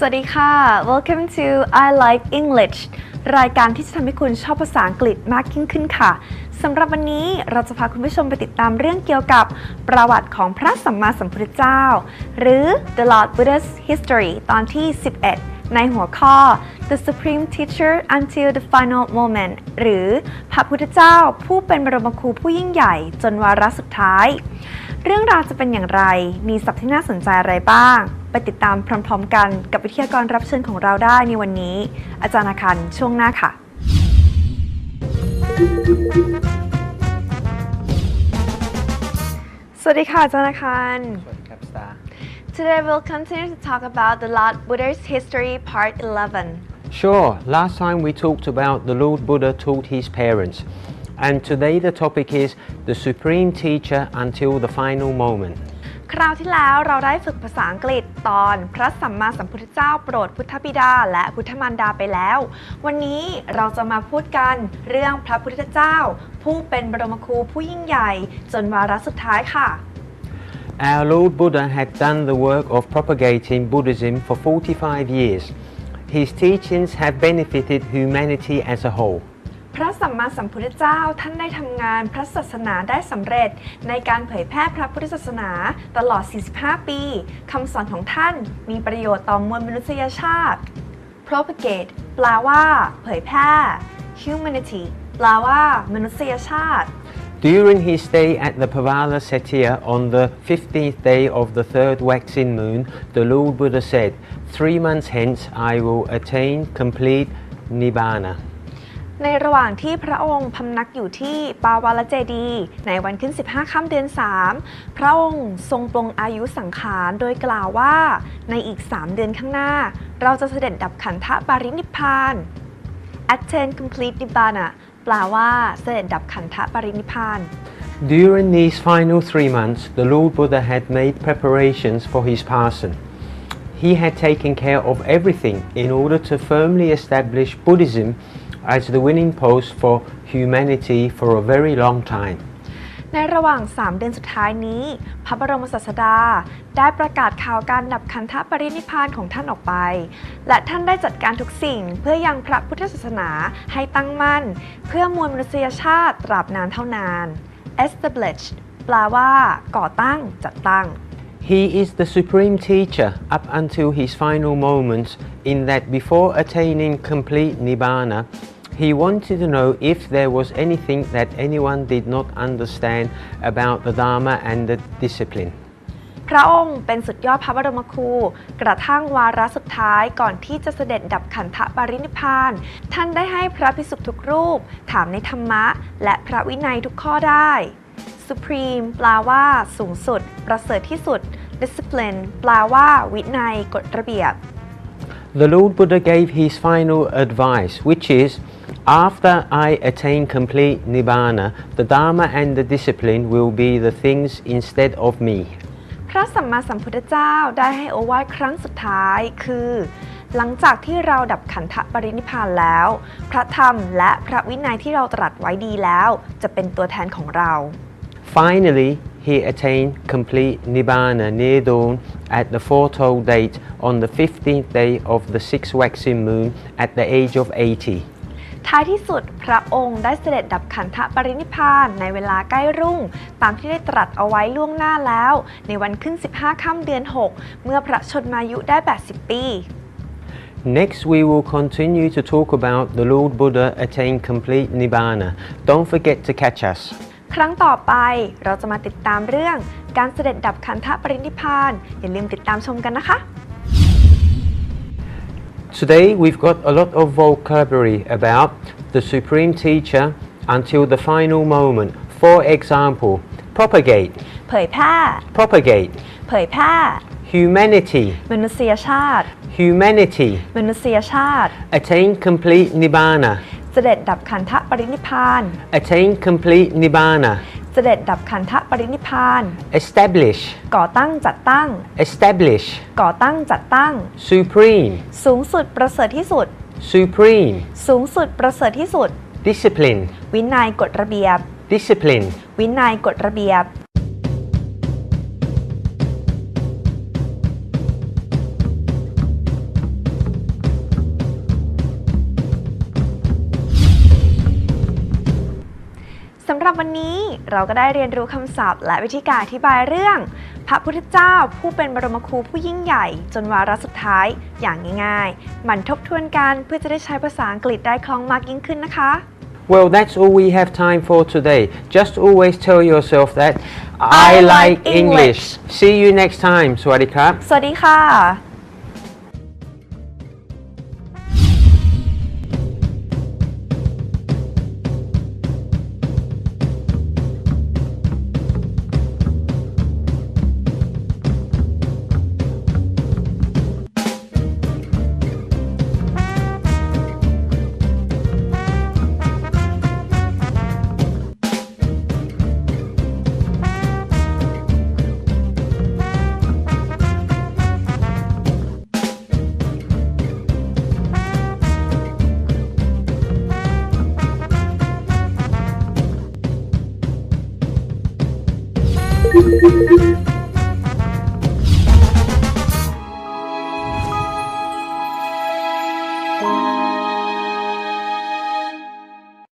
สวัสดีค่ะ Welcome to I Like English รายการที่จะทำให้คุณชอบภาษาอังกฤษมากยิ่งขึ้นค่ะ สำหรับวันนี้เราจะพาคุณผู้ชมไปติดตามเรื่องเกี่ยวกับประวัติของพระสัมมาสัมพุทธเจ้า หรือ The Lord Buddha's History ตอนที่ 11 ในหัวข้อ The Supreme Teacher Until the Final Moment หรือพระพุทธเจ้าผู้เป็นบรมครูผู้ยิ่งใหญ่จนวาระสุดท้าย เรื่องราวจะเป็นอย่างไร มีศัพท์ที่น่าสนใจอะไรบ้าง ไปติดตามพร้อม ๆ กันกับวิทยากรรับเชิญของเราได้ในวันนี้ อาจารย์อาคันช่วงหน้าค่ะ สวัสดีค่ะอาจารย์อาคัน Cap Star. Today we'll continue to talk about the Lord Buddha's history part 11 Sure, last time we talked about the Lord Buddha taught his parents, and today the topic is the supreme teacher until the final moment. คราวที่แล้วเราได้ฝึกภาษาอังกฤษตอนพระสัมมาสัมพุทธเจ้าโปรดพุทธบิดา และพุทธมารดาไปแล้ว วันนี้เราจะมาพูดกันเรื่องพระพุทธเจ้า ผู้เป็นบรมครูผู้ยิ่งใหญ่ จนวาระสุดท้ายค่ะ Our Lord Buddha had done the work of propagating Buddhism for 45 years. His teachings have benefited humanity as a whole. พระสัมมาสัมพุทธเจ้าท่านได้ทำงานพระศาสนาได้สำเร็จ ในการเผยแพร่พระพุทธศาสนาตลอด 45 ปีคำสอนของท่านมีประโยชน์ต่อมวลมนุษยชาติ propagate แปลว่า เผยแพร่ humanity แปลว่า มนุษยชาติ During his stay at the Pavala Setia on the 15th day of the third waxing moon, the Lord Buddha said, Three months hence I will attain complete Nibbana. ในระหว่างที่พระองค์พำนักอยู่ที่ปาวาลเจดี ในวันขึ้น 15 ค่ำเดือน 3 พระองค์ทรงปลงอายุสังขารโดยกล่าวว่า ในอีก 3 เดือนข้างหน้า เราจะเสด็จดับขันธปรินิพพาน attain complete nibbana แปลว่าเสด็จดับขันธปรินิพพาน During these final three months, the Lord Buddha had made preparations for his passing. He had taken care of everything in order to firmly establish Buddhism as the winning post for humanity for a very long time. ในระหว่าง 3 เดือนสุดท้ายนี้ พระบรมศาสดา ได้ประกาศข่าวการดับขันธปรินิพพานของท่านออกไป และท่านได้จัดการทุกสิ่งเพื่อยังพระพุทธศาสนาให้ตั้งมั่น เพื่อมวลมนุษยชาติตราบนานเท่านาน establish แปลว่าก่อตั้งจัดตั้ง He is the supreme teacher up until his final moments, in that before attaining complete Nibbana, he wanted to know if there was anything that anyone did not understand about the Dharma and the discipline. พระองค์เป็นสุดยอดพระบรมครู กระทั่งวาระสุดท้ายก่อนที่จะเสด็จดับขันธปรินิพาน ท่านได้ให้พระภิกษุทุกรูป ถามในธรรมะ และพระวินัยทุกข้อได้ Supreme แปลว่า สูงสุด ประเสริฐที่สุด Discipline แปลว่า วินัย กฎระเบียบ The Lord Buddha gave his final advice, which is after I attain complete Nibbana, the Dharma and the discipline will be the things instead of me. พระสัมมาสัมพุทธเจ้าได้ให้โอวาทครั้งสุดท้ายคือ หลังจากที่เราดับขันธปรินิพพานแล้ว พระธรรมและพระวินัยที่เราตรัสไว้ดีแล้ว จะเป็นตัวแทนของเรา Finally, he attained complete Nibbana near dawn at the foretold date on the 15th day of the sixth waxing moon at the age of 80. ท้ายที่สุดพระองค์ได้เสด็จดับขันธปรินิพพานในเวลาใกล้รุ่ง ตามที่ได้ตรัสเอาไว้ล่วงหน้าแล้ว ในวันขึ้น 15 ค่ำเดือน 6 เมื่อพระชนมายุได้ 80 ปี Next, we will continue to talk about the Lord Buddha attained complete Nibbana. Don't forget to catch us. ครั้งต่อไปเราจะมาติดตามเรื่องการเสด็จดับขันธปรินิพพานอย่าลืมติดตามชมกันนะคะ Today, we've got a lot of vocabulary about the Supreme Teacher until the final moment. For example, propagate, เผยแพร่ propagate, เผยแพร่ humanity, มนุษยชาติ humanity, มนุษยชาติ attain complete Nibbana, เสด็จดับขันธปรินิพพาน attain complete Nibbana, เสด็จดับขันธปรินิพพาน establish, ก่อตั้งจัดตั้ง establish, ก่อตั้งจัดตั้ง supreme, สูงสุดประเสริฐที่สุด supreme, สูงสุดประเสริฐที่สุด discipline, วินัยกฎระเบียบ discipline. วินัยกฎระเบียบ รับวันนี้เราก็ได้เรียนรู้คำศัพท์ และวิธีการอธิบายเรื่อง พระพุทธเจ้าผู้เป็นบรมครูผู้ยิ่งใหญ่ จนวาระสุดท้ายอย่างง่ายๆหมั่นทบทวนกันเพื่อจะได้ใช้ภาษาอังกฤษได้คล่องมากยิ่งขึ้นนะคะ Well, that's all we have time for today. Just always tell yourself that I I, like like English. English. See you next time. Swadee krap. สวัสดีค่ะ